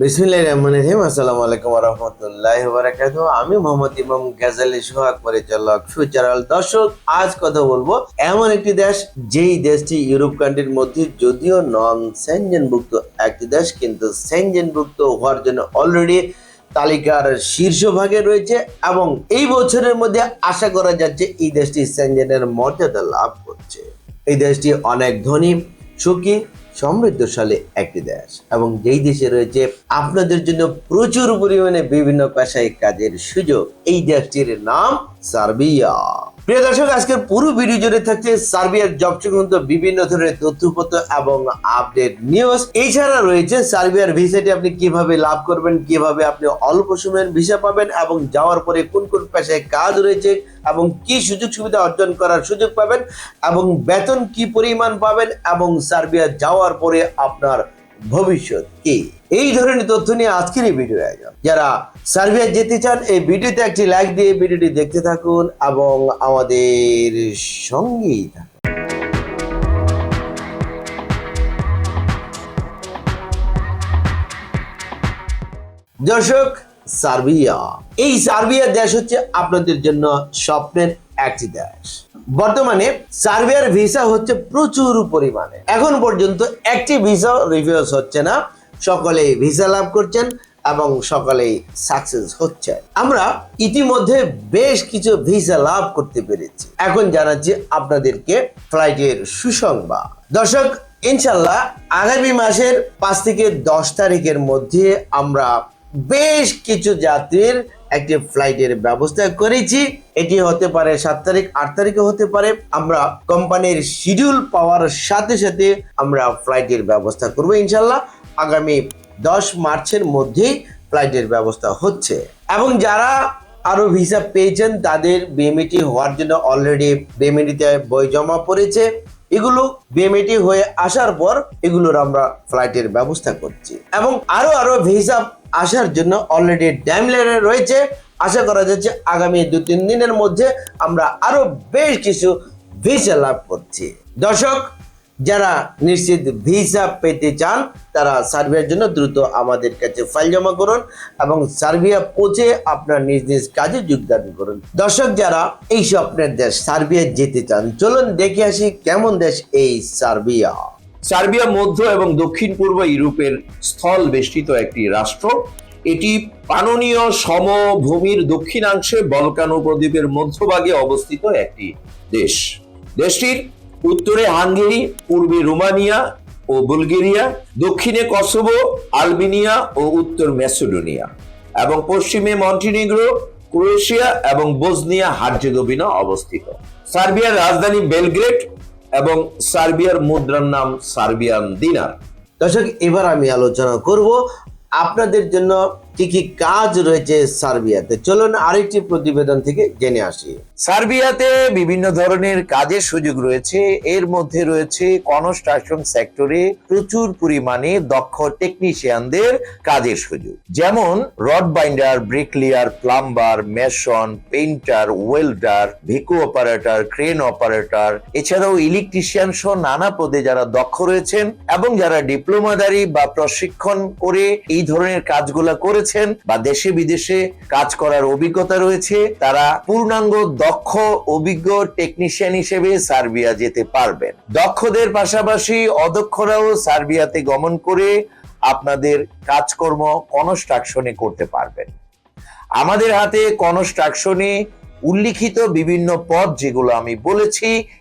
বিসমিল্লাহির রহমানির রহিম। আসসালামু আলাইকুম রাহমাতুল্লাহি ওয়া বারাকাতুহু। আমি মোহাম্মদ ইমাম গাজালি সোহাগ পরিচালক ফিউচারাল দর্শক। আজ কথা বলব এমন একটি দেশ, যেই দেশটি ইউরোপ কান্ট্রির মধ্যে যদিও নন সেনজেনভুক্ত একটি দেশ, কিন্তু সেনজেনভুক্ত হওয়ার জন্য অলরেডি তালিকার শীর্ষভাগে রয়েছে এবং এই বছরের মধ্যে আশা করা যাচ্ছে এই দেশটি সেনজেনের মর্যাদা লাভ করছে। এই দেশটি অনেক ধনী, সুখী সমৃদ্ধশালী একটি দেশ। এবং যেই দেশে রয়েছে, আপনাদের জন্য প্রচুর পরিমাণে বিভিন্ন পেশায় কাজের সুযোগ। এই দেশটির নাম সার্বিয়া। প্রিয় দর্শক, আজকের পুরো ভিডিও জুড়ে থাকছে সার্বিয়ার জব সংক্রান্ত বিভিন্ন ধরনের তথ্যপত্র এবং আপডেট নিউজ এছাড়া রয়েছে সার্বিয়ার ভিসাটি আপনি কীভাবে লাভ করবেন, কীভাবে আপনি অল্প সময়ের ভিসা পাবেন এবং যাওয়ার পরে কোন কোন পেশায় কাজ রয়েছে এবং কি সুযোগ সুবিধা অর্জন করার সুযোগ পাবেন এবং বেতন কি পরিমাণ পাবেন এবং সার্বিয়া যাওয়ার পরে আপনার ভবিষ্যৎ কি? এই ধরনের তথ্য নিয়ে আজকের এই ভিডিও আয়োজন। যারা সার্বিয়া যেতে চান, এই ভিডিওতে একটি লাইক দিয়ে ভিডিওটি দেখতে থাকুন এবং আমাদের সঙ্গেই থাকুন। দর্শক, সার্বিয়া। এই সার্বিয়া দেশ হচ্ছে আপনাদের জন্য স্বপ্নের একটি দেশ। বর্তমানে সার্বিয়ার ভিসা হচ্ছে প্রচুর পরিমাণে। এখন পর্যন্ত একটি ভিসা রিভিউস হচ্ছে না। সকলেই ভিসা লাভ করছেন এবং সকলেই সাকসেস হচ্ছে। আমরা ইতিমধ্যে বেশ কিছু ভিসা লাভ করতে পেরেছি। এখন জানাচ্ছি আপনাদেরকে ফ্লাইটের সুসংবাদ। দর্শক ইনশাল্লাহ আগামী মাসের পাঁচ থেকে দশ তারিখের মধ্যে আমরা বেশ কিছু যাত্রীর একটি ফ্লাইটের ব্যবস্থা করেছি। এটি হতে পারে সাত তারিখ, আট তারিখে হতে পারে। আমরা কোম্পানির শিডিউল পাওয়ার সাথে সাথে আমরা ফ্লাইটের ব্যবস্থা করব ইনশাল্লাহ আগামী দশ মার্চের মধ্যেই ফ্লাইটের ব্যবস্থা হচ্ছে। এবং যারা আরও ভিসা পেয়েছেন, তাদের বিএমইটি হওয়ার জন্য অলরেডি বিএমইটিতে বই জমা পড়েছে। এগুলো বিএমইটি হয়ে আসার পর এগুলোর আমরা ফ্লাইটের ব্যবস্থা করছি। এবং আরও আরও ভিসা আসার জন্য অলরেডি ড্যামলেরে রয়েছে। আশা করা যাচ্ছে আগামী দু তিন দিনের মধ্যে আমরা আরও বেশ কিছু ভিসা লাভ করছি। দর্শক যারা নিশ্চিত ভিসা পেতে চান, তারা সার্বিয়ার জন্য দ্রুত আমাদের কাছে ফাইল জমা করুন এবং সার্বিয়া পৌঁছে আপনার নিজ নিজ কাজে যোগদান করুন। দর্শক, যারা এই স্বপ্নের দেশ সার্বিয়া যেতে চান, চলুন দেখে আসি কেমন দেশ এই সার্বিয়া। সার্বিয়া মধ্য এবং দক্ষিণ পূর্ব ইউরোপের স্থল বেষ্টিত একটি রাষ্ট্র। এটি পাননীয় সমভূমির দক্ষিণাংশে বলকান উপদ্বীপের মধ্যভাগে অবস্থিত একটি দেশ। দেশটির উত্তরে হাঙ্গেরি, পূর্বে রোমানিয়া ও বুলগেরিয়া, দক্ষিণে কসোভো, আলবেনিয়া ও উত্তর ম্যাসেডোনিয়া এবং পশ্চিমে মন্টিনিগ্রো, ক্রোয়েশিয়া এবং বোজনিয়া হার্জেগোভিনা অবস্থিত। সার্বিয়ার রাজধানী বেলগ্রেড এবং সার্বিয়ার মুদ্রার নাম সার্বিয়ান দিনার। দর্শক, এবার আমি আলোচনা করব আপনাদের জন্য কি কি কাজ রয়েছে সার্বিয়াতে? চলুন আরেকটি প্রতিবেদন থেকে জেনে আসি। সার্বিয়াতে বিভিন্ন ধরনের কাজের সুযোগ রয়েছে। এর মধ্যে রয়েছে কনস্ট্রাকশন সেক্টরে প্রচুর পরিমাণে দক্ষ টেকনিশিয়ানদের কাজের সুযোগ। যেমন rod binder, bricklayer, plumber, mason, painter, welder, Bhiku operator, crane operator. এছাড়াও ইলেকট্রিশিয়ান সহ নানা পদে যারা দক্ষ রয়েছেন এবং যারা ডিপ্লোমাদারি বা প্রশিক্ষণ করে এই ধরনের কাজগুলা করেছেন বা দেশে বিদেশে কাজ করার অভিজ্ঞতা রয়েছে, তারা পূর্ণাঙ্গ দক্ষ, অভিজ্ঞ টেকনিশিয়ান হিসেবে সার্বিয়া যেতে পারবেন। দক্ষদের পাশাপাশি অদক্ষরাও সার্বিয়াতে গমন করে আপনাদের কাজকর্ম কনস্ট্রাকশনে করতে পারবেন। আমাদের হাতে কনস্ট্রাকশনে উল্লিখিত বিভিন্ন পদ যেগুলো আমি বলেছি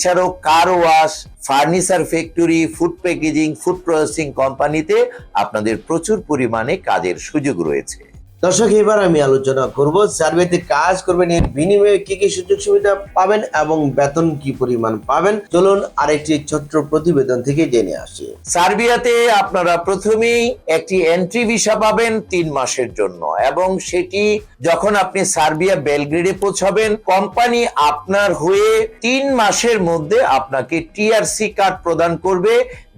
এছাড়াও car wash furniture factory food packaging food processing কোম্পানিতে আপনাদের প্রচুর পরিমাণে কাজের সুযোগ রয়েছে। দর্শক, এবার আমি আলোচনা করব। সার্ভেতে কাজ করবেন এর বিনিময়ে কি কি সুযোগ সুবিধা পাবেন এবং বেতন কি পরিমাণ পাবেন, চলুন আরেকটি ছোট্ট প্রতিবেদন থেকে জেনে আসি। সার্বিয়াতে আপনারা প্রথমেই একটি এন্ট্রি ভিসা পাবেন তিন মাসের জন্য এবং সেটি যখন আপনি সার্বিয়া বেলগ্রেডে পৌঁছাবেন, কোম্পানি আপনার হয়ে তিন মাসের মধ্যে আপনাকে টিআরসি কার্ড প্রদান করবে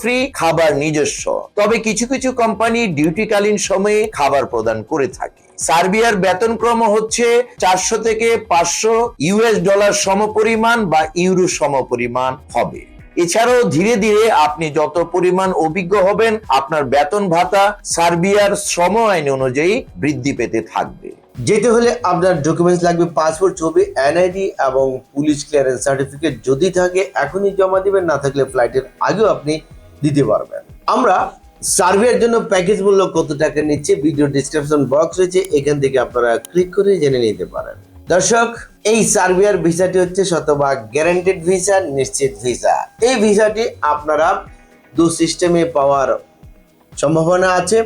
ফ্রি খাবার নিজস্ব। তবে কিছু কিছু কোম্পানি ডিউটিকালীন সময়ে খাবার প্রদান করে থাকে। সার্বিয়ার বেতনক্রম হচ্ছে চারশো থেকে পাঁচশো ইউএস ডলার সমপরিমাণ বা ইউরো সমপরিমাণ হবে। এছাড়াও ধীরে ধীরে আপনি যত পরিমাণ অভিজ্ঞ হবেন, আপনার বেতন ভাতা সার্বিয়ার শ্রম আইন অনুযায়ী বৃদ্ধি পেতে থাকবে। যেতে হলে আপনার ডকুমেন্টস লাগবে পাসপোর্ট ছবি এনআইডি এবং পুলিশ ক্লিয়ারেন্স সার্টিফিকেট যদি থাকে, এখনই জমা দিবেন, না থাকলে ফ্লাইটের আগেও আপনি দিতে পারবেন আমরা সার্ভের জন্য প্যাকেজ মূল্য কত টাকা নিচ্ছে ভিডিও ডিসক্রিপশন বক্স রয়েছে, এখান থেকে আপনারা ক্লিক করে জেনে নিতে পারেন। দর্শক, এই সার্বিয়ার ভিসাটি হচ্ছে শতভাগ গ্যারান্টেড ভিসা নিশ্চিত ভিসা এই ভিসাটি আপনারা দু সিস্টেমে পাওয়ার সম্ভাবনা আছে।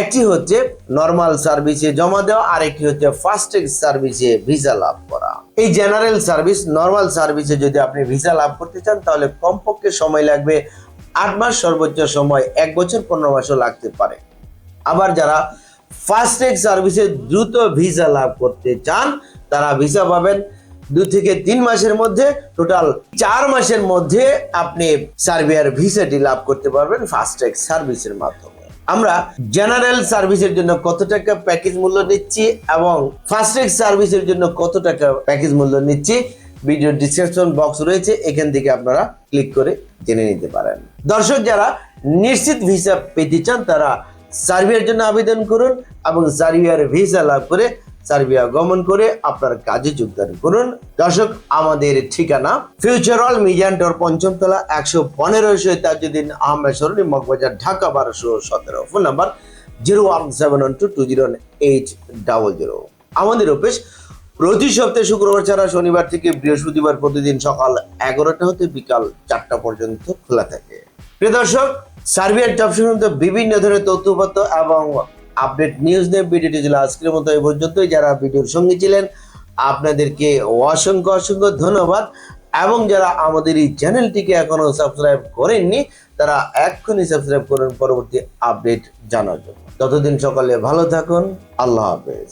একটি হচ্ছে নর্মাল সার্ভিসে জমা দেওয়া আর একটি হচ্ছে ফাস্ট্যাগ সার্ভিসে ভিসা লাভ করা। এই জেনারেল সার্ভিস নর্মাল সার্ভিসে যদি আপনি ভিসা লাভ করতে চান, তাহলে কমপক্ষে সময় লাগবে আট মাস সর্বোচ্চ সময়, এক বছর পনেরো মাসও লাগতে পারে। আবার যারা ফাস্ট্যাগ সার্ভিসে দ্রুত ভিসা লাভ করতে চান, তারা ভিসা পাবেন দু থেকে তিন মাসের মধ্যে টোটাল চার মাসের মধ্যে আপনি সার্বিয়ার ভিসাটি লাভ করতে পারবেন ফাস্ট্যাগ সার্ভিসের মাধ্যমে। আমরা জেনারেল সার্ভিসের জন্য কত টাকা প্যাকেজ মূল্য নিচ্ছি এবং ফাস্ট্যাগ সার্ভিসের জন্য কত টাকা প্যাকেজ মূল্য নিচ্ছি ভিডিও ডিসক্রিপশন বক্স রয়েছে, এখান থেকে আপনারা ক্লিক করে জেনে নিতে পারেন। দর্শক, যারা নিশ্চিত ভিসা পেতে চান, তারা সার্বিয়ার জন্য আবেদন করুন এবং সার্বিয়ার ভিসা লাভ করে সার্বিয়া গমন করে আপনার কাজে যোগদান করুন। দর্শক, আমাদের ঠিকানা ফিউচারল মিজান্টর পঞ্চমতলা একশো পনেরো তাজুদ্দিন আহমেদ সরণি, মগবাজার, ঢাকা বারোশো সতেরো। Phone number zero one seven one two two zero eight double zero. আমাদের অফিস প্রতি সপ্তাহে শুক্রবার ছাড়া শনিবার থেকে বৃহস্পতিবার প্রতিদিন সকাল এগারোটা হতে বিকাল চারটা পর্যন্ত খোলা থাকে। প্রিয় দর্শক, সার্বিয়ার জব সংক্রান্ত বিভিন্ন ধরনের তথ্যপত্র এবং আপডেট নিউজ নিয়ে ভিডিওটি ছিল আজকের মতো এই পর্যন্তই। যারা ভিডিওর সঙ্গে ছিলেন, আপনাদেরকে অসংখ্য অসংখ্য ধন্যবাদ এবং যারা আমাদের এই চ্যানেলটিকে এখনও সাবস্ক্রাইব করেননি, তারা এক্ষুনি সাবস্ক্রাইব করুন পরবর্তী আপডেট জানার জন্য। ততদিন সকালে ভালো থাকুন, আল্লাহ হাফেজ।